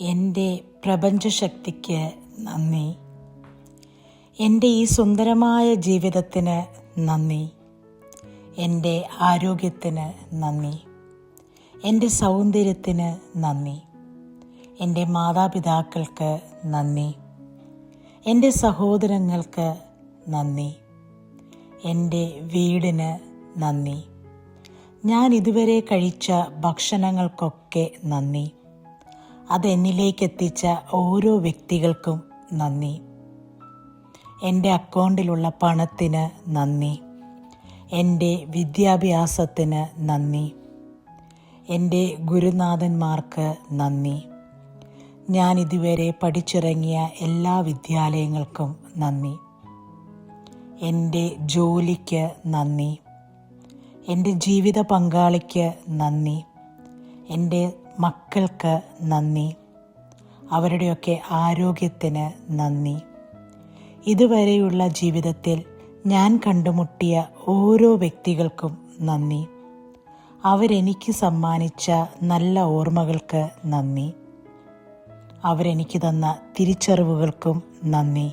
എന്റെ പ്രപഞ്ചശക്തിക്ക് നന്ദി. എന്റെ ഈ സുന്ദരമായ ജീവിതത്തിന് നന്ദി. എന്റെ ആരോഗ്യത്തിന് നന്ദി. എന്റെ സൗന്ദര്യത്തിന് നന്ദി. എന്റെ മാതാപിതാക്കൾക്ക് നന്ദി. എന്റെ സഹോദരങ്ങൾക്ക് നന്ദി. എന്റെ വീടിന് നന്ദി. ഞാൻ ഇതുവരെ കഴിച്ച ഭക്ഷണങ്ങൾക്കൊക്കെ നന്ദി. അതെന്നിലേക്ക് എത്തിച്ച ഓരോ വ്യക്തികൾക്കും നന്ദി. എന്റെ അക്കൗണ്ടിലുള്ള പണത്തിന് നന്ദി. എന്റെ വിദ്യാഭ്യാസത്തിന് നന്ദി. എന്റെ ഗുരുനാഥന്മാർക്ക് നന്ദി. ഞാൻ ഇതുവരെ പഠിച്ചിറങ്ങിയ എല്ലാ വിദ്യാലയങ്ങൾക്കും നന്ദി. എന്റെ ജോലിക്ക് നന്ദി. എന്റെ ജീവിത പങ്കാളിക്ക് നന്ദി. എന്റെ മക്കൾക്ക് നന്ദി. അവരുടെയൊക്കെ ആരോഗ്യത്തിന് നന്ദി. ഇതുവരെയുള്ള ജീവിതത്തിൽ ഞാൻ കണ്ടുമുട്ടിയ ഓരോ വ്യക്തികൾക്കും നന്ദി. അവരെനിക്ക് സമ്മാനിച്ച നല്ല ഓർമ്മകൾക്ക് നന്ദി. അവരെനിക്ക് തന്ന തിരിച്ചറിവുകൾക്കും നന്ദി.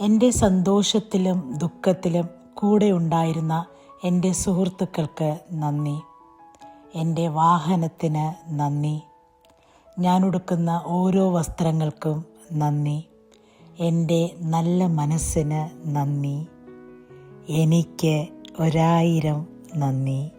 എന്റെ സന്തോഷത്തിലും ദുഃഖത്തിലും കൂടെ ഉണ്ടായിരുന്ന എന്റെ സുഹൃത്തുക്കൾക്ക് നന്ദി. എന്റെ വാഹനത്തിന് നന്ദി. ഞാൻ ഉടുക്കുന്ന ഓരോ വസ്ത്രങ്ങൾക്കും നന്ദി. എന്റെ നല്ല മനസ്സിന് നന്ദി. എനിക്ക് ഒരായിരം നന്ദി.